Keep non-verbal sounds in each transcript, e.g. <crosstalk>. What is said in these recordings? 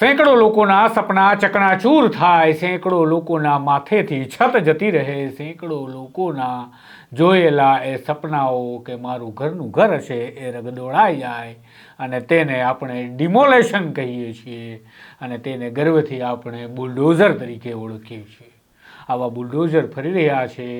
સેંકડો લોકોના સપના ચકણાચૂર થાય, સેંકડો લોકોના માથેથી છત જતી રહે, સેંકડો લોકોના જોયેલા એ સપનાઓ કે મારું ઘરનું ઘર હશે એ રગદોળાઈ જાય અને તેને આપણે ડિમોલેશન કહીએ છીએ અને તેને ગર્વથી આપણે બુલડોઝર તરીકે ઓળખીએ છીએ. આવા બુલડોઝર ફરી રહ્યા છે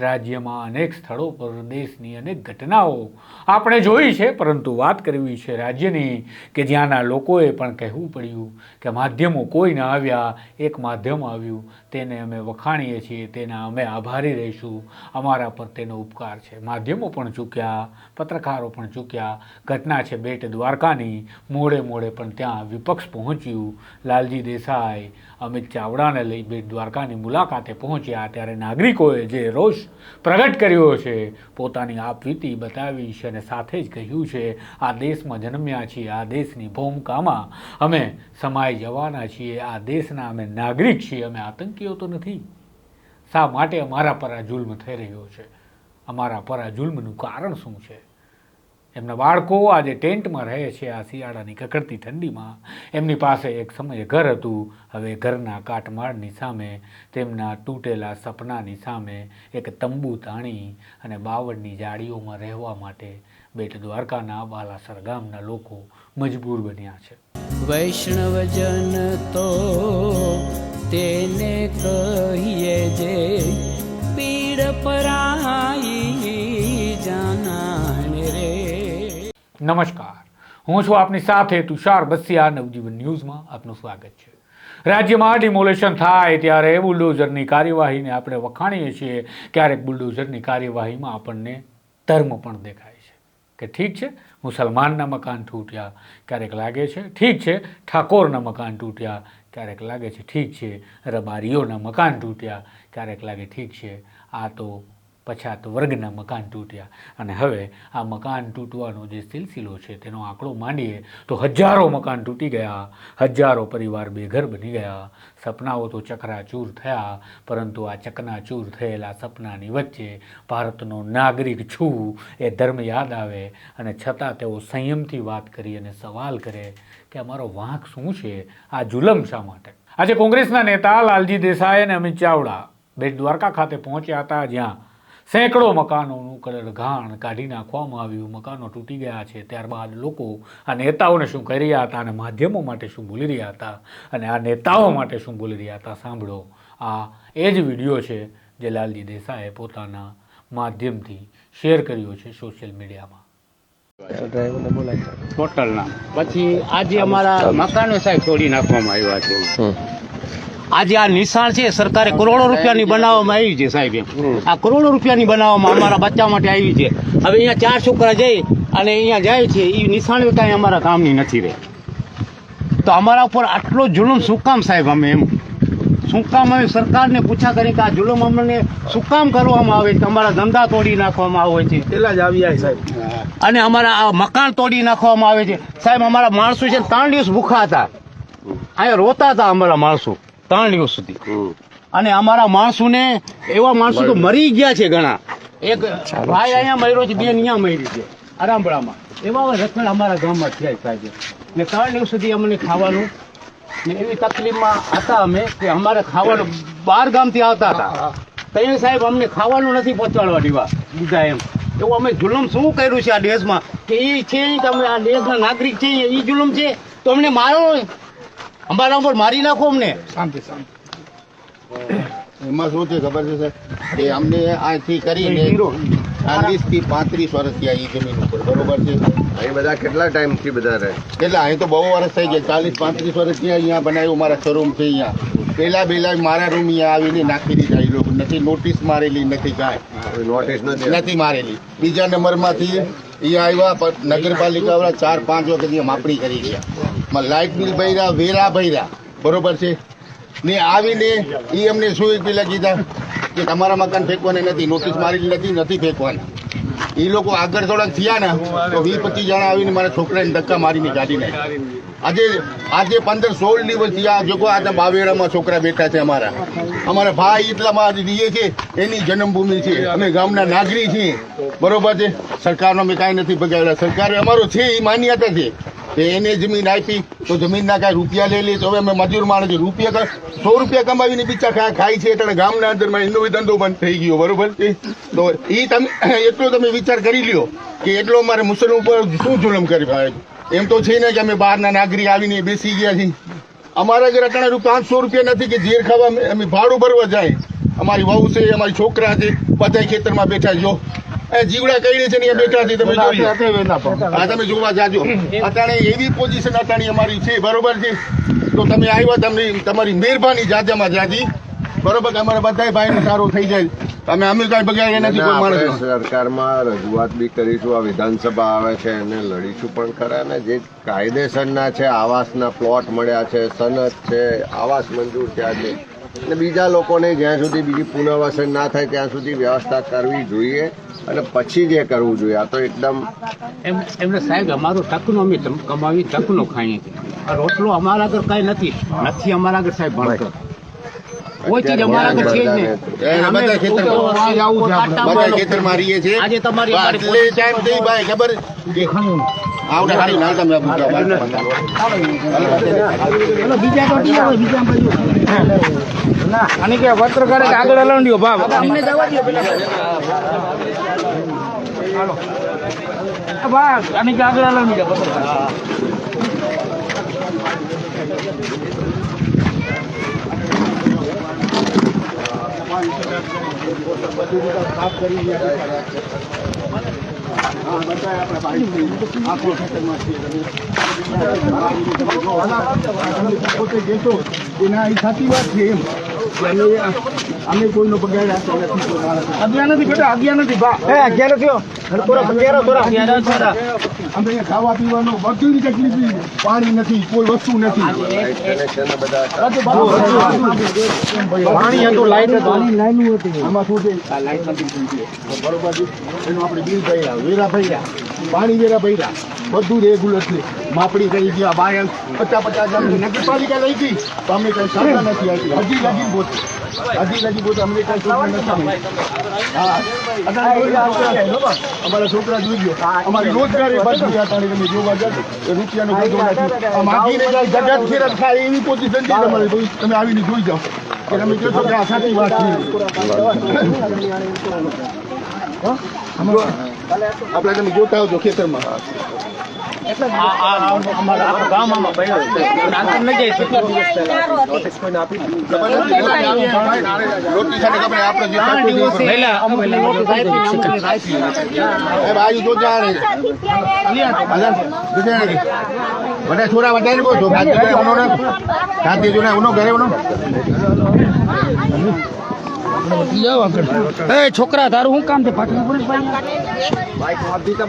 રાજ્યમાં અનેક સ્થળો પર દેશની અનેક ઘટનાઓ આપણે જોઈ છે, પરંતુ વાત કરવી છે રાજ્યની કે જ્યાંના લોકોએ પણ કહેવું પડ્યું કે માધ્યમો કોઈ ન આવ્યા, એક માધ્યમ આવ્યું તેને અમે વખાણીએ છીએ, તેના અમે આભારી રહીશું. અમારા પર તેનો ઉપકાર છે. માધ્યમો પણ ચૂક્યા, પત્રકારો પણ ચૂક્યા. ઘટના છે બેટ દ્વારકાની. મોડે મોડે પણ ત્યાં વિપક્ષ પહોંચ્યું. લાલજી દેસાઈ, અમિત ચાવડાને લઈ બેટ દ્વારકાની મુલાકાતે પહોંચ્યા. ત્યારે નાગરિકોએ જે રોષ પ્રગટ કર્યો છે, પોતાની આપવીતી બતાવી છે અને સાથે જ કહ્યું છે, આ દેશમાં જન્મ્યા છીએ, આ દેશની ભૂમિકામાં અમે સમાઈ જવાના છીએ. આ દેશના અમે નાગરિક છીએ. અમે આતંકીઓ તો નથી. શા માટે અમારા પર આ જુલ્મ થઈ રહ્યો છે? અમારા પર આ જુલ્મનું કારણ શું છે? એમના બાળકો આજે ટેન્ટમાં રહે છે, આ શિયાળાની કકડતી ઠંડીમાં. એમની પાસે એક સમયે ઘર હતું. હવે ઘરના કાટમાળની સામે, તેમના તૂટેલા સપનાની સામે એક તંબુ તાણી અને બાવળની જાળીઓમાં રહેવા માટે બેટ દ્વારકાના બાલાસર ગામના લોકો મજબૂર બન્યા છે. વૈષ્ણવજન તો તેને કહીએ જે પીડ પરાઈ જાનાને રે. નમસ્કાર. હું છું આપની સાથે તુષાર બસિયા, નવજીવન ન્યૂઝમાં આપનું સ્વાગત છે. રાજ્યમાં ડિમોલેશન થાય ત્યારે બુલડોઝરની કાર્યવાહીને આપણે વખાણીએ છીએ. ક્યારેક બુલડોઝરની કાર્યવાહીમાં આપણને ધર્મ પણ દેખાય છે. કે ઠીક છે, મુસલમાનના મકાન તૂટ્યા. ક્યારેક લાગે છે, ઠીક છે, ઠાકોરના મકાન તૂટ્યા. ક્યારેક લાગે છે ઠીક છે રબારીઓના મકાન તૂટ્યા ક્યારેક લાગે ઠીક છે. આ તો પછાત વર્ગના મકાન તૂટ્યા. અને હવે આ મકાન તૂટવાનો જે સિલસિલો છે, તેનો આંકડો માંડીએ તો હજારો મકાન તૂટી ગયા, હજારો પરિવાર બેઘર બની ગયા. સપનાઓ તો ચકરાચૂર થયા, પરંતુ આ ચકનાચૂર થયેલા સપનાની વચ્ચે ભારતનો નાગરિક છું એ ધર્મ યાદ આવે. અને છતાં તેઓ સંયમથી વાત કરી અને સવાલ કરે કે અમારો વાંક શું છે? આ જુલમ શા માટે? આજે કોંગ્રેસના નેતા લાલજી દેસાઈ અને અમિત ચાવડા બેટ દ્વારકા ખાતે પહોંચ્યા હતા જ્યાં સેંકડો મકાનોનું કલરઘાણ કાઢી નાખવામાં આવ્યું. મકાનો તૂટી ગયા છે. ત્યારબાદ લોકો આ નેતાઓને શું કહી રહ્યા હતા અને માધ્યમો માટે શું બોલી રહ્યા હતા? અને આ નેતાઓ માટે શું બોલી રહ્યા હતા? સાંભળો. આ એ જ વીડિયો છે જે લાલજી દેસાઈએ પોતાના માધ્યમથી શેર કર્યો છે સોશિયલ મીડિયામાં. ટોટલના પછી આજે અમારા મકાનો સાહેબ તોડી નાખવામાં આવ્યા છે. આજે આ નિશાળ છે સરકારે કરોડો રૂપિયાની બનાવવામાં આવી છે સાહેબ. આ કરોડો રૂપિયાની બનાવવામાં અમારા બચ્ચા માટે આવી છે. હવે અહીંયા ચાર છોકરા જઈ અને અહીંયા જાય છે એ નિશાળ કાંઈ અમારા કામની નથી રહે. તો અમારા ઉપર આટલો જુલુમ શું કામ સાહેબ અમે એમ? શું કામ અમે સરકારને પૂછા કરી કે આ જુલુમ અમને શું કામ કરવામાં આવે છે? અમારા ધંધા તોડી નાખવામાં આવે છે. પેલા જ આવી જાય સાહેબ. અને અમારા આ મકાન તોડી નાખવામાં આવે છે. સાહેબ અમારા માણસો છે ત્રણ દિવસ ભૂખા હતા. અહીંયા રોતા હતા અમારા માણસો. ત્રણ દિવસ સુધી. અને અમારા માણસોને એવા માણસો તો મરી ગયા છે ઘણા. એક ભાઈ અહીંયા મર્યો છે બેન અહીંયા મરી છે આરામપડામાં. એવા રખડ અમારા ગામમાં થયા થાય છે ને ત્રણ દિવસ સુધી અમને ખાવાનું. ને એવી તકલીફમાં હતા અમે કે અમારે ખાવાનું બાર ગામથી આવતા હતા. તૈયાર સાહેબ અમને ખાવાનું નથી પહોંચાડવા દેવા બીજા એમ. એવું અમે જુલમ શું કર્યું છે આ દેશમાં? કે એ છે કે અમે આ દેશના નાગરિક છે એ જુલમ છે. તો અમને મારો અમારા ઉપર મારી નાખો અમને. શાંતિ શાંતિ. એમાં શું છે ખબર છે સાહેબ? એ અમને આથી કરીને ચાલીસથી પાંત્રીસ વર્ષથી આ જમીન ઉપર બરોબર છે? અહીં બધા કેટલા ટાઈમથી બધા રહે? કેટલા અહીં તો બહુ વર્ષ થઈ ગયા ચાલીસ પાંત્રીસ વર્ષ થયા અહીંયા બનાવ્યું મારા શોરૂમ છે અહીંયા? પેલા પેલા મારા રૂમ અહીંયા આવીને નાખી દીધા એ લોકો. નથી નોટિસ મારેલી નથી કાંઈ. નોટિસ નથી નથી મારેલી. બીજા નંબરમાંથી અહીંયા આવ્યા પણ નગરપાલિકા વાળા ચાર પાંચ વખત અહીંયા માપણી કરી ગયા. લાઇટ બિલ ભર્યા, વેરા ભર્યા. બરોબર છે? ને આવીને એ અમને શું પેલા કીધા કે તમારા મકાન ફેંકવાના નથી નોટિસ મારેલી નથી નથી ફેંકવાના. એ લોકો આગળ થોડાક થયા ને, તો વીસ પચીસ જણા આવીને મારા છોકરાને ધક્કા મારીને કાઢી નાખ્યા આજે આજે પંદર સોળ દિવસ થયા જોકો આ બાવેરામાં છોકરા બેઠા છે અમારા. અમારા ભાઈ એટલામાં રહીએ છે, એની જન્મભૂમિ છે. અમે ગામના નાગરિક છીએ. બરોબર છે? સરકારનો અમે કાંઈ નથી બગાડ્યા સરકારે અમારો છે એ માન્યતા છે. એને જમીન આપી, તો જમીનના કાંઈ રૂપિયા લઈ લે તો હવે અમે મજૂર માણસ રૂપિયા સો રૂપિયા કમાવીને બિચાર ખા- ખાય છે. એટલે ગામના અંદરમાં એનો ધંધો બંધ થઈ ગયો. બરોબર છે તો એ તમે <coughs> એટલો તમે વિચાર કરી લ્યો કે એટલો અમારે મુસ્લિમ ઉપર શું જુલમ કરી ભાઈ, એમ તો છે ને કે અમે બહારના નાગરિક આવીને બેસી ગયા છીએ. અમારા ઘરે અટાણે પાંચસો રૂપિયા નથી કે ઝેર ખાવા અમે ભાડું ભરવા જાય. અમારી વહુ છે, અમારી છોકરા છે, બધા ખેતરમાં બેઠા જો એ જીવડા કઈ છે ને બેઠા છે તમે હા તમે જોવા જાજો. અત્યારે એવી પોઝિશન અટાણી અમારી છે બરોબર છે? તો તમે આવ્યા તમને તમારી મહેરબાની જાજામાં જાજી. બરોબર કે અમારા બધા ભાઈનું સારું થઈ જાય. તમે અમે કઈ બગાડ્યા નથી કોઈ માણસ સરકારમાં રજૂઆત બી કરીશું. આ વિધાનસભા આવે છે એને લડીશું પણ ખરા. ને જે કાયદેસરના છે આવાસના પ્લોટ મળ્યા છે સનદ છે આવાસ મંજૂર થયા છે. અને બીજા લોકોને જ્યાં સુધી બીજી પુનર્વસન ના થાય ત્યાં સુધી વ્યવસ્થા કરવી જોઈએ. અને પછી જે કરવું જોઈએ આ તો એકદમ એમ એમને સાહેબ અમારું તકનો અમે કમાવી તકનો ખાઈએ છીએ. આ રોટલો અમારા આગળ કાંઈ નથી. નથી અમારા આગળ સાહેબ ભણતર. કોઈ ચીજ અમારા આગળ છે જ નહીં. એને અમે બધા ખેતરમાં. કોઈ આવું છે આપણે. બધા ખેતરમાં રહીએ છીએ. આજે તમારી બસ અમારી એટલે ટાઈમ થઈ ભાઈ ખબર? આવડે હારી ના તમે આપું અને કે પત્રકાર આગળ હલાવ્યો ભાવ. ભાગ અને કે આગળ હલાવ્યો પત્રકાર પોતે કહેશો એના એ સાચી વાત છે એમ. અમે કોઈનો આપતા નથી. અગિયાર નથી બેટા અગિયાર નથી અગિયાર નથી. અમે અહીંયા ખાવા પીવાનું બધું જ તકલીફ છે. પાણી નથી કોઈ વસ્તુ નથી. પાણી હતું લાઈટ હતું. આમાં શું છે? આ લાઈટ નથી બરોબર એનું આપણે બિલ ભર્યા વેરા ભર્યા. પાણી વેરા ભર્યા. બધું રેગ્યુલર છે. માપણી કરી ગયા બાયલ પચાસ પચાસ નગરપાલિકા લઈ ગઈ. તો અમે કઈ સારા નથી આવી હજી લગી પોતે અમારા છોકરા જોઈ ગયો અમારી રોજગારી બંધ થઈ ગયા તમે જોવા જાઓ રૂપિયાનો ધંધો નથી. માગીને જગત ખેરત ખાય એવી પોઝિશન છે તમારે તમે આવીને જોઈ જાઓ. કે તમે કહેશો કે આ સાચી વાત છે. આપણે તમે જોતા આવજો ખેતરમાં. અમારા ગામ આમાં પડ્યો આગળ ન છોરા કો છો? ખાતી જો ઘરે છોકરા તારું શું કામ છે તો ખોજ જોજે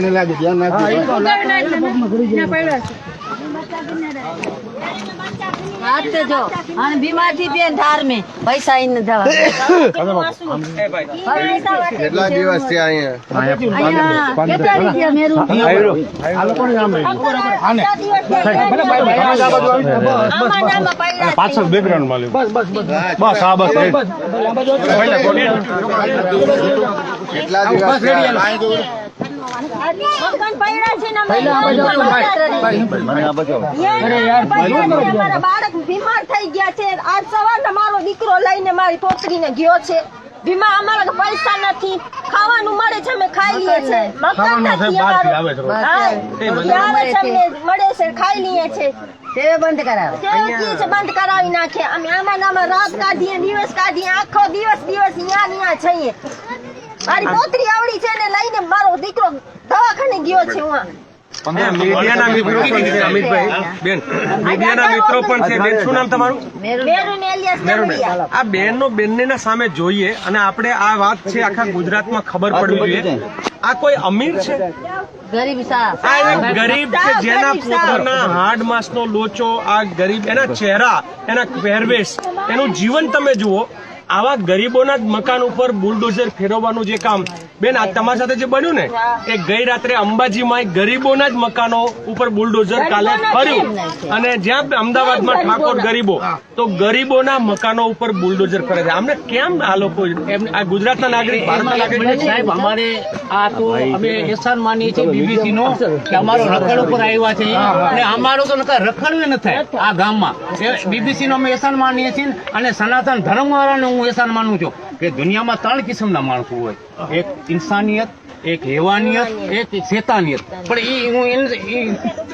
ને લાગે ધ્યાન રાખજો. વાત તો જો અને બીમારથી બેન ધાર મેં પૈસા ઈને દવા કેટલા દિવસ છે અહીંયા? અહીંયા કેટલા રૂપિયા મેરું પાછળ બેકગ્રાઉન્ડ બસ આ બસ કેટલા દિવસ બાળક બીમાર થઈ ગયા છે. આજ સવારે મારો દીકરો લઈને મારી પોતરીને ગયો છે. વીમા અમારા પૈસા નથી. ખાવાનું મળે છે અમે ખાઈ લઈએ છે. મકાન નથી અમારું. મળે છે ખાઈ લઈએ છે. તે બંધ કરાવે. છે બંધ કરાવી નાખે. અમે આમાં આમાં રાત કાઢીએ દિવસ કાઢીએ આખો દિવસ દિવસ ન્યા ન્યા છીએ મારી પોતરી આવડી છે ને લઈને મારો દીકરો દવાખાને ગયો છે હું મીડિયાના મિત્રો પણ છે અમિતભાઈ. બેન મીડિયાના મિત્રો પણ છે. બેન શું નામ તમારું? આ બેનનો બેનના સામે જોઈએ અને આપણે આ વાત છે આખા ગુજરાતમાં ખબર પડવી જોઈએ. આ કોઈ અમીર છે? ગરીબ સાહેબ ગરીબ કે જેના પોતાના હાડ માસનો લોચો આ ગરીબ એના ચહેરા એના પહેરવેશ એનું જીવન તમે જુઓ આવા ગરીબોના જ મકાન ઉપર બુલડોઝર ફેરવવાનું જે કામ બેન આ તમારી સાથે જે બન્યું ને એ ગઈ રાત્રે અંબાજીમાં ગરીબોના જ મકાનો ઉપર બુલડોઝર કાલે ફર્યું. અને જ્યાં અમદાવાદમાં ઠાકોર ગરીબો તો ગરીબોના મકાનો ઉપર બુલડોઝર ફરે છે. આમને કેમ આ લોકો આ ગુજરાતના નાગરિક ભારતના નાગરિક? સાહેબ અમારે આ તો અમે એહસાન માનીએ છીએ બીબીસી નો કે અમારો રખડ ઉપર આવ્યા છે. અને અમારો તો નકા રખડવે ન થાય આ ગામમાં. બીબીસી નો અમે એહસાન માનીએ છીએ અને સનાતન ધર્મ વાળાને હું એહસાન માનું છું કે દુનિયામાં ત્રણ કિસ્મના માણસો હોય. એક ઇન્સાનિયત એક હેવાનિયત એક શેતાનિયત. પણ એ હું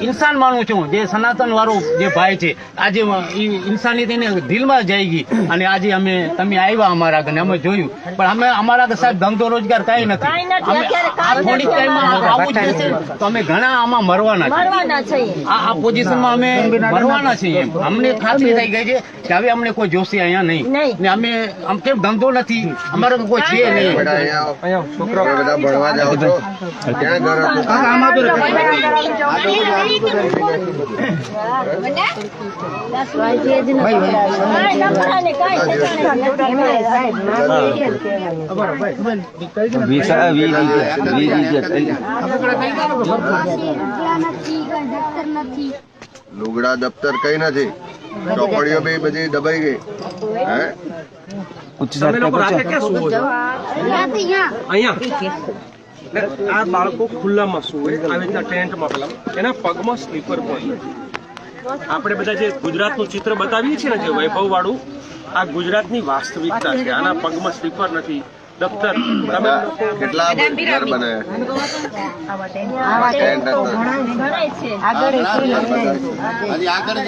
ઇન્સાન માનું છું. જે સનાતન વાળો જે ભાઈ છે આજે ઈ ઇન્સાનિયત એને દિલમાં જઈ ગઈ અને આજે અમે તમે આવ્યા અમારા આગળ અમે જોયું. પણ અમે અમારા આગળ સાહેબ ધંધો રોજગાર કાંઈ નથી. થોડીક ટાઈમમાં આવું જશે તો અમે ઘણા આમાં મરવાના છે છીએ. આ આ પોઝિશનમાં અમે મરવાના છીએ અમને ખાતરી થઈ ગઈ છે કે હવે અમને કોઈ જોશે અહીંયા નહીં. નહીં. ને અમે આમ કેમ ધંધો નથી? અમારે કોઈ છે નહીં. છોકરા બધા ભણવા જાઓ છો ક્યાં ઘર હતું? કાંઈ નફરાને કાંઈ લુગડા દફતર કઈ નથી. ચોપડીઓ બી બધી દબાઈ ગઈ. હે? તમે લોકો રાતે ક્યાં સુવો છો? અહીંયા? ને આ બાળકો ખુલ્લામાં સુવે આવી રીતના ટેન્ટમાં પેલા એના પગમાં સ્લીપર પણ આપણે બધા જે ગુજરાતનું ચિત્ર બતાવીએ છીએ ને જે વૈભવ વાળું આ ગુજરાતની વાસ્તવિકતા છે. આના પગમાં સ્લીપર નથી. દફતર. કેટલા ઘર આગળ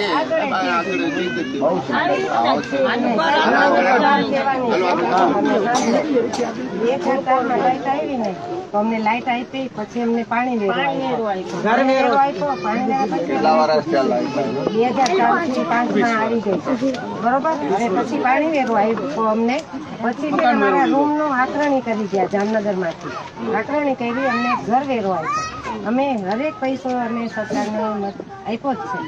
તો અમને લાઈટ આપી પછી અમને પાણી વેરો આપ્યો. આપ્યો. પાણી આવ્યા? બે હજાર ચારથી પાંચમાં આવી ગઈ. બરોબર? અને પછી પાણી વેરો આવ્યો અમને. પછી અમારા રૂમ નો આકરણી કરી ગયા જામનગરમાંથી આકરણી કરી અમને ઘર વેરો આપ્યો. અમે હરેક પૈસો અમે સરકારને આપ્યો જ છે.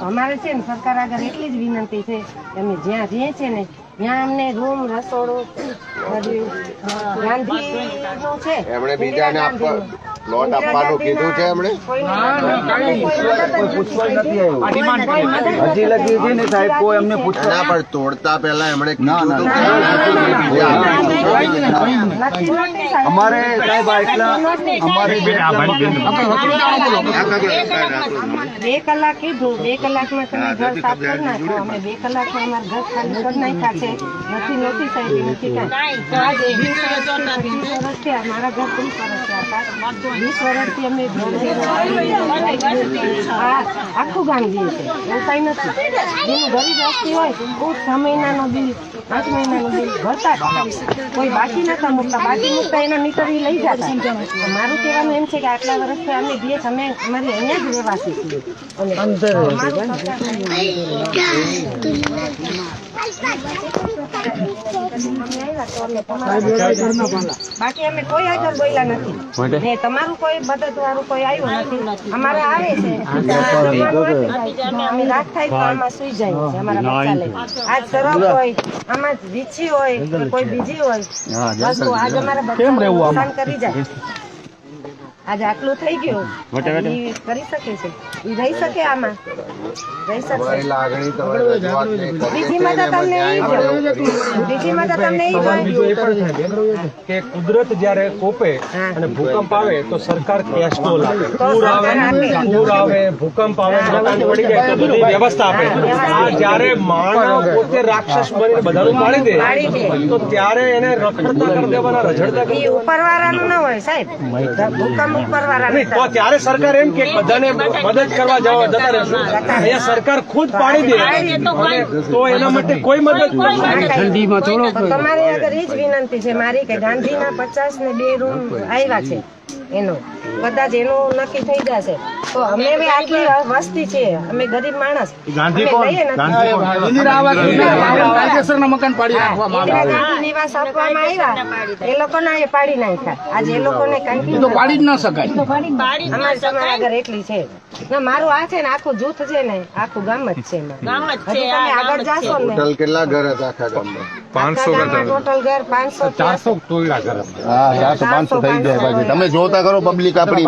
અમારે છે ને સરકાર આગળ એટલી જ વિનંતી છે કે અમે જ્યાં જઈએ છે ને ત્યાં અમને રૂમ રસોડું બધું ગાંધી છે. એમણે બીજાને આપવા લોટ આપવાનું કીધું છે એમણે? હજી લગી છે ને સાહેબ કોઈ અમને ના પણ તોડતા પહેલા એમણે કીધું હતું. અમારે સાહેબ એટલા અમારે બે કલાક કીધું. બે કલાકમાં તમે ઘર સાફ કરી નાખો અમે બે કલાકમાં અમારા ઘર ખાલી કરી નાખ્યા છે. નથી. નથી સાહેબ નથી કાંઈ. વર્ષથી આ મારા ઘર ત્રીસ વર્ષ હતા. વીસ વર્ષથી અમે આ આખું ગામ જઈએ છે. એવું કાંઈ નથી. જેનું ગરીબ વસ્તી હોય બહુ છ મહિનાનો બિલ પાંચ મહિનાનું બિલ ભરતા. કોઈ બાકી નતા મૂકતા. બાકી મૂકતા એના મીટર ઈ લઈ જતા. મારું કહેવાનું એમ છે કે આટલા વર્ષથી અમે છીએ, અમે અમારી અહીંયા જ રહેવાસી છીએ. અને અમારું બાકી અમે કોઈ આગળ બોલ્યા નથી. ને તમારું કોઈ મદદ વાળું કોઈ આવ્યું નથી. અમારે આવે છે. અમે રાત થાય તો આમાં સુઈ જાય છે અમારા બચ્ચા લઈ આજ સરફ હોય આમાં વીછી હોય કોઈ બીજી હોય. વસ્તુ આજ અમારા બચ્ચા નુકસાન કરી જાય. આજે આટલું થઈ ગયું. કરી શકે છે. એ રહી શકે આમાં. રહી શકશે તમારી લાગણી તમારી રજૂઆત બીજી મદદ તમને ઈ જોઈએ બીજી તમને એ કે કુદરત જ્યારે કોપે અને ભૂકંપ આવે તો સરકાર કેશ નો લાવે. પૂર આવે પૂર આવે ભૂકંપ આવે મકાન પડી જાય તો બધી વ્યવસ્થા આપે. આ જ્યારે માનવ પોતે રાક્ષસ બનીને બધાનું પાડી દે તો ત્યારે એને રખડતા કરી દેવાના રઝળતા કરી ઉપરવાળાનું ન હોય સાહેબ. ભૂકંપ તો ત્યારે સરકાર એમ કે બધાને મદદ કરવા જવા જતા રહેશું. અહીંયા સરકાર ખુદ પાડી દે. તો એના માટે કોઈ મદદ ઠંડીમાં થોડો તમારે તમારી આગળ એ જ વિનંતી છે મારી કે ગાંધીના પચાસ ને બે રૂમ આવ્યા છે એનો. કદાચ એનું નક્કી થઈ જશે. તો અમે બી આટલી વસ્તી છે અમે ગરીબ માણસ. ગાંધી મકાન પાડી ગાંધી નિવાસ આપવામાં આવ્યા. એ લોકોના એ પાડી નાખ્યા. આજે એ લોકોને કઈ પાડી જ ન શકાય. અમારી તમારા આગળ એટલી છે. ના મારું આ છે ને આખું જૂથ છે ને આખું ગામ જ છે ગામ જ છે આગળ જાશો ને. કેટલા ઘર હતા આખા ગામમાં? ટોટલ ઘર પાંચસો ચારસો તોડ્યા ઘર હા ચારસો પાંચસો થઈ જાય બાકી તમે જોતા કરો પબ્લિક આપણી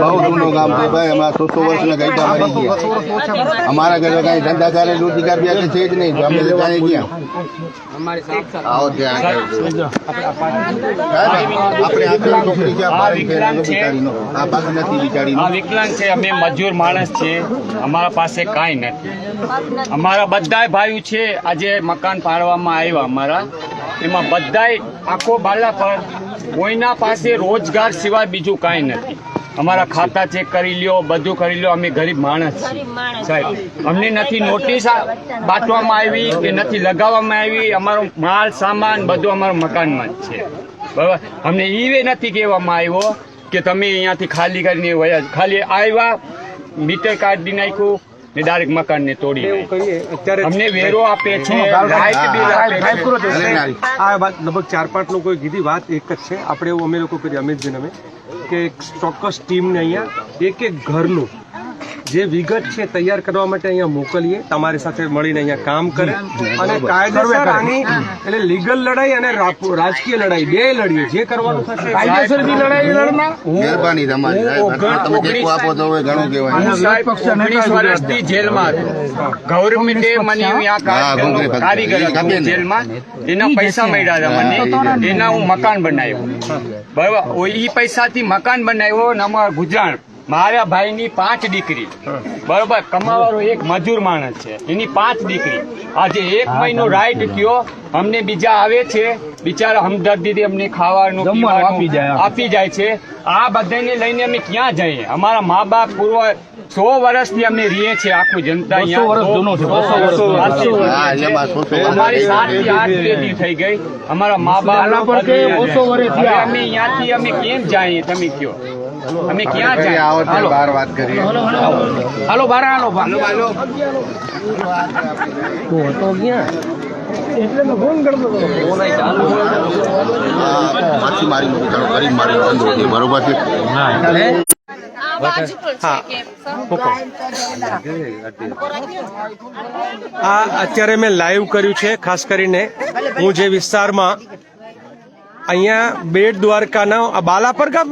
બહુ જૂનું ગામ છે ભાઈ. એમાં સો સો વર્ષના મરી ગયા. અમારા ઘરે કઈ ધંધા કરે રોજગાર બી છે જ નહીં. અમે તો જાણીએ ક્યાં આવો ત્યાં આપણે ક્યાં બિચારીનો. આ નથી બિચારીનો. વિકલાંગ છે. અમે મજૂર માણસ છે અમારા પાસે કાંઈ નથી. અમારા બધાય ભાઈઓ છે આજે મકાન પાડવામાં આવ્યા અમારા. એમાં બધાય આખો બાલા પર કોઈના પાસે રોજગાર સિવાય બીજું કાંઈ નથી. અમારા ખાતા ચેક કરી લ્યો બધું કરી લ્યો અમે ગરીબ માણસ છીએ. સાહેબ અમને નથી નોટિસ બાંટવામાં આવી કે નથી લગાવવામાં આવી. અમારો માલ સામાન બધું અમારા મકાનમાં જ છે. બરાબર? અમને એ નથી કહેવામાં આવ્યો કે તમે અહીંયાથી ખાલી કરીને વયા ખાલી આવ્યા મીટર કાઢી નાખ્યું ને ડાયરેક્ટ મકાન ને તોડી અત્યારે અમને વેરો આપે છે. આ વાત લગભગ ચાર પાંચ લોકોએ કીધી વાત એક જ છે. આપણે એવું અમે લોકો કરી અમિતભાઈ અમે કે એક ચોક્કસ ટીમને અહીંયા એક એક ઘરનું જે વિગત છે તૈયાર કરવા માટે અહીંયા મોકલીએ. તમારી સાથે મળીને અહીંયા કામ કરે. અને કાયદેસર આની એટલે લીગલ લડાઈ અને રાજકીય લડાઈ બે લડીએ. જે કરવાનું થશે કાયદેસર બી લડાઈ લડના મહેરબાની તમારી સાહેબ. તમે ટેકો આપો તો ઘણું કહેવાય. વર્ષથી જેલમાં હતો ગવર્મેન્ટે મને કારીગર. જેલમાં. એના પૈસા મળ્યા હતા મને. એના હું મકાન બનાવ્યું. બરાબર? એ પૈસાથી મકાન બનાવ્યો અને અમારા ગુજરાન. મારા ભાઈની પાંચ દીકરી. બરોબર કમાવાનો એક મજૂર માણસ છે. એની પાંચ દીકરી. આજે એક મહિનો રાઈટ કયો અમને બીજા આવે છે. બિચારા હમદર્દીથી અમને ખાવાનું આપી જાય છે. આ બધાને લઈને અમે ક્યાં જઈએ? અમારા મા બાપ પૂર્વ સો વર્ષથી અમે રહીએ છીએ આખું જનતા અમારી સાતથી આઠ પેઢી થઈ ગઈ. અમારા મા બાપ અમે અહીંયાથી અમે કેમ જઈએ? તમે કયો અમે ક્યાં જાય? આવો તો બહાર વાત કરીએ. હાલો બાર હાલો. બાર હા, માછીમારીનો બિચારો ગરીબ મારી ધંધો છે બરોબર છે? આ અત્યારે મેં લાઈવ કર્યું છે ખાસ કરીને હું જે વિસ્તારમાં અહીંયા બેટ દ્વારકાના બાલાપર ગામ?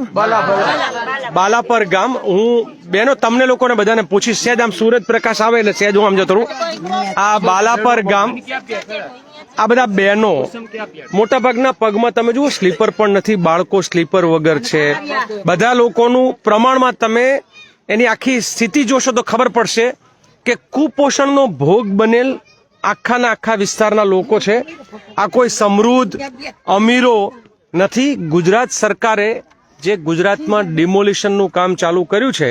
બાલાપર. ગામ. હું બેનો તમને લોકોને બધાને પૂછીશ. સેજ આમ સુરત પ્રકાશ આવે એટલે સેજ હું આમ જતો આ બાલાપર ગામ આ બધા બહેનો મોટા ભાગના પગમાં તમે જુઓ સ્લીપર પણ નથી બાળકો સ્લીપર વગર છે. બધા લોકોનું પ્રમાણમાં તમે એની આખી સ્થિતિ જોશો તો ખબર પડશે કે કુપોષણનો ભોગ બનેલ આખાના આખા વિસ્તારના લોકો છે. આ કોઈ સમૃદ્ધ અમીરો નથી, ગુજરાત સરકારે જે ગુજરાતમાં ડિમોલિશનનું કામ ચાલુ કર્યું છે,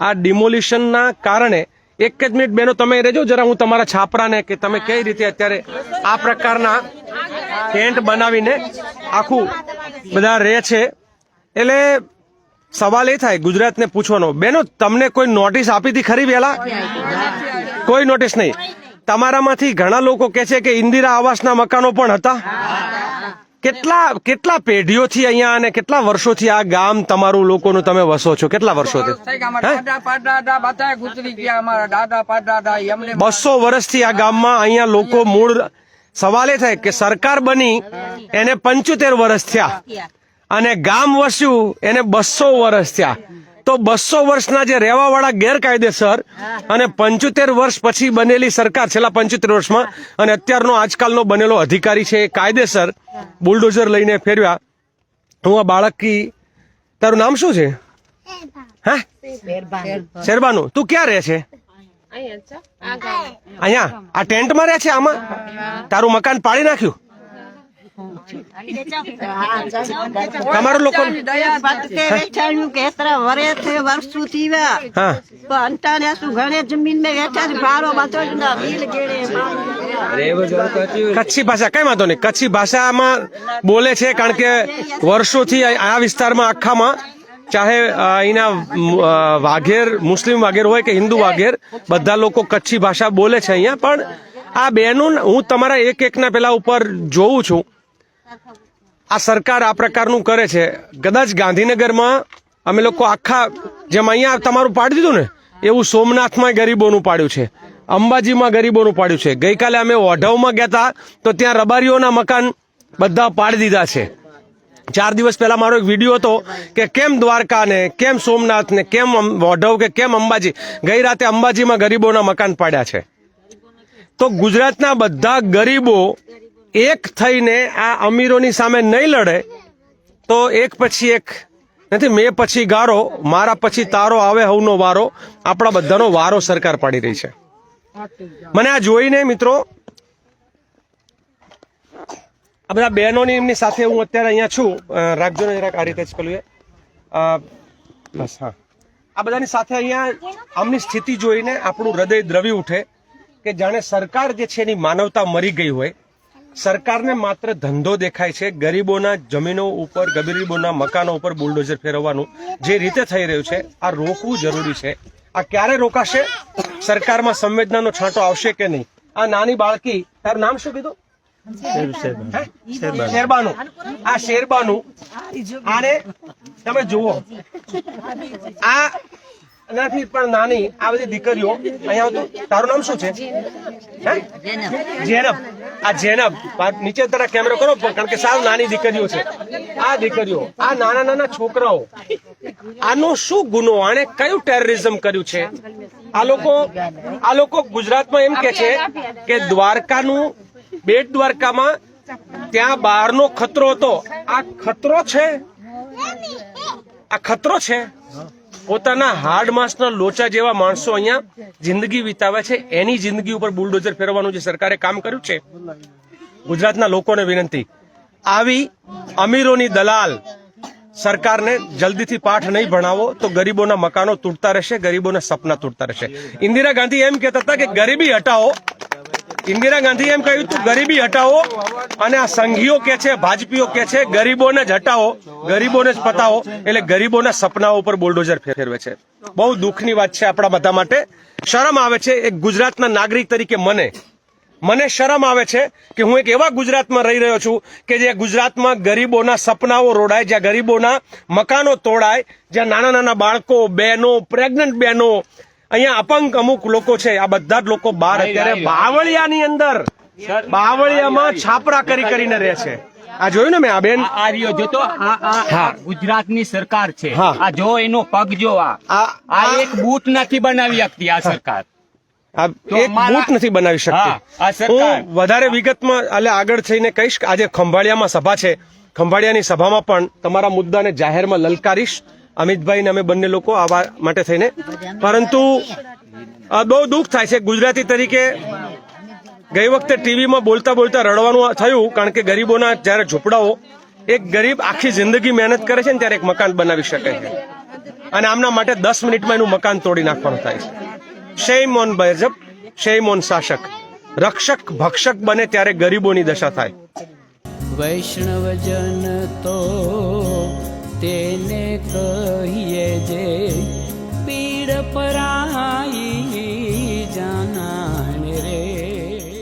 આ ડિમોલિશનના કારણે એક જ મિનિટ બહેનો તમે રહેજો, જરા હું તમારા છાપરાને કે તમે કઈ રીતે અત્યારે આ પ્રકારના ટેન્ટ બનાવીને આખું બધા રહે છે. એટલે સવાલ એ થાય, ગુજરાતને પૂછવાનો, બેનો, તમને કોઈ નોટિસ આપી હતી ખરી વહેલા કોઈ નોટિસ નહીં. તમારામાંથી ઘણા લોકો કહે છે કે ઇન્દિરા આવાસના મકાનો પણ હતા. કેટલા કેટલા પેઢીઓથી અહીંયા અને કેટલા વર્ષોથી આ ગામ તમારું લોકોનું તમે વસો છો? કેટલા વર્ષોથી? બસો વર્ષથી આ ગામમાં અહીંયા લોકો મૂળ સવાલ એ થાય કે સરકાર બની એને પંચોતેર વર્ષ થયા. અને ગામ વસ્યું એને બસો વર્ષ થયા. તો બસો વર્ષના જે રહેવાવાળા ગેરકાયદેસર અને પંચોતેર વર્ષ પછી બનેલી સરકાર છેલ્લા પંચોતેર વર્ષમાં અને અત્યારનો આજકાલનો બનેલો અધિકારી છે એ કાયદેસર બુલડોઝર લઈને ફેરવ્યા. હું આ બાળકી તારું નામ શું છે? હા? શેરબાનું. તું ક્યાં રહે છે? અહીંયા? આ ટેન્ટમાં રહે છે આમાં? તારું મકાન પાડી નાખ્યું? તમારું લોકો હા. કચ્છી ભાષા કઈ વાંધો નહીં. કચ્છી ભાષામાં બોલે છે કારણ કે વર્ષોથી આ આ વિસ્તારમાં આખામાં ચાહે અહીંના વાઘેર મુસ્લિમ વાઘેર હોય કે હિન્દુ વાઘેર બધા લોકો કચ્છી ભાષા બોલે છે અહીંયા. પણ આ બેનું હું તમારા એક એકના પેલા ઉપર જોઉં છું. આ સરકાર આ પ્રકારનું કરે છે. કદાચ ગાંધીનગરમાં અમે લોકો આખા જેમ અહીંયા તમારું પાડી દીધું ને, એવું સોમનાથમાં ગરીબોનું પાડ્યું છે. અંબાજીમાં ગરીબોનું પાડ્યું છે. ગઈકાલે અમે ઓઢવમાં ગયા હતા તો ત્યાં રબારીઓના મકાન બધા પાડી દીધા છે. ચાર દિવસ પહેલા મારો એક વીડિયો હતો કે કેમ દ્વારકાને, કેમ સોમનાથને, કેમ ઓઢવ કે કેમ અંબાજી, ગઈ રાતે અંબાજીમાં ગરીબોના મકાન પાડ્યા છે. તો ગુજરાતના બધા ગરીબો એક થઈને આ અમીરોની સામે નહીં લડે, તો એક પછી એક. નથી, મેં પછી ગારો, મારા પછી તારો આવે હવનો વારો. આપણા બધાનો વારો સરકાર પાડી રહી છે. મને આ જોઈને મિત્રો, આ બધા બહેનોની એમની સાથે હું અત્યારે અહીંયા છું. રાખજો ને જરાક આ રીતે જ પેલું બસ, હા. આ બધાની સાથે અહીંયા આમની સ્થિતિ જોઈને આપણું હૃદય દ્રવી ઉઠે કે જાણે સરકાર જે છે એની માનવતા મરી ગઈ હોય. સરકારને માત્ર ધંધો દેખાય છે ગરીબોના જમીનો ઉપર ગરીબોના મકાનો ઉપર બુલડોઝર ફેરવવાનું જે રીતે થઈ રહ્યું છે આ રોકવું જરૂરી છે. આ ક્યારે રોકાશે? સરકારમાં સંવેદનાનો છાંટો આવશે કે નહીં? આ નાની બાળકી તારું નામ શું કીધું? શેરબાનું. આ શેરબાનું. આને તમે જુઓ. આ નથી પણ નાની આ બધી દીકરીઓ અહીંયા આવતું. તારું નામ શું છે? જેનબ. આ જેનબ. નીચે તારા કેમેરો કરો, કારણ કે સાવ નાની દીકરીઓ છે. આ દીકરીઓ, આ નાના નાના છોકરાઓ, આનો શું ગુનો? આણે કયું ટેરરિઝમ કર્યું છે? આ લોકો આ લોકો ગુજરાતમાં એમ કે છે કે દ્વારકાનું, બેટ દ્વારકામાં ત્યાં બહારનો ખતરો હતો. આ ખતરો છે? આ ખતરો છે? પોતાના હાર્ડ માસના લોચા જેવા માણસો અહીંયા જિંદગી વિતાવે છે. એની જિંદગી ઉપર બુલડોઝર ફેરવવાનું જે સરકારે કામ કર્યું છે, ગુજરાતના લોકોને વિનંતી. આવી અમીરોની દલાલ સરકારને જલ્દીથી પાઠ નહીં ભણાવો તો ગરીબોના મકાનો તૂટતા રહેશે, ગરીબોના સપના તૂટતા રહેશે. ઇન્દિરા ગાંધી એમ કહેતા હતા કે ગરીબી હટાવો ઇન્દિરા ગાંધી એમ કહ્યું, તું ગરીબી હટાવો અને આ સંઘીઓ કે છે ભાજપીઓ કે છે, ગરીબોને જ હટાવો, ગરીબોને જ પતાવો. એટલે ગરીબોના સપનાઓ ઉપર બોલડોઝર ફેરવે છે. બહુ દુઃખની વાત છે આપણા બધા માટે. શરમ આવે છે એક ગુજરાતના નાગરિક તરીકે મને. મને શરમ આવે છે કે હું એક એવા ગુજરાતમાં રહી રહ્યો છું કે જે ગુજરાતમાં ગરીબોના સપનાઓ રોડાય, જ્યાં ગરીબોના મકાનો તોડાય, જ્યાં નાના નાના બાળકો, બહેનો, પ્રેગ્નન્ટ બહેનો અહીંયા અપંગ અમુક લોકો છે આ બધા જ લોકો બહાર અત્યારે બાવળિયાની અંદર બાવળિયામાં છાપરા કરી કરીને રહે છે. આ જોયું ને મેં આ બેન? આ રહ્યો જો તો આ આ ગુજરાતની સરકાર છે. આ જો એનો પગ જો આ. આ એક બૂટ નથી બનાવી શકતી આ સરકાર. આ એક બૂટ નથી બનાવી શકતી. હું વધારે વિગતમાં એટલે આગળ થઈને કહીશ આજે ખંભાળિયામાં સભા છે. ખંભાળિયાની સભામાં પણ તમારા મુદ્દાને જાહેરમાં લલકારીશ. અમિતભાઈ ને અમે બંને લોકો આવા માટે થઈને. પરંતુ બહુ દુઃખ થાય છે ગુજરાતી તરીકે. ગઈ વખતે ટીવીમાં બોલતા બોલતા રડવાનું થયું, કારણ કે ગરીબોના જ્યારે ઝૂંપડાઓ, એક ગરીબ આખી જિંદગી મહેનત કરે છે ને ત્યારે એક મકાન બનાવી શકે છે. અને આમના માટે દસ મિનિટમાં એનું મકાન તોડી નાખવાનું થાય છે. Shame on Bhajap shame on શાસક. રક્ષક, ભક્ષક બને ત્યારે ગરીબોની દશા થાય. વૈષ્ણવજન તો તેને કહીએ જે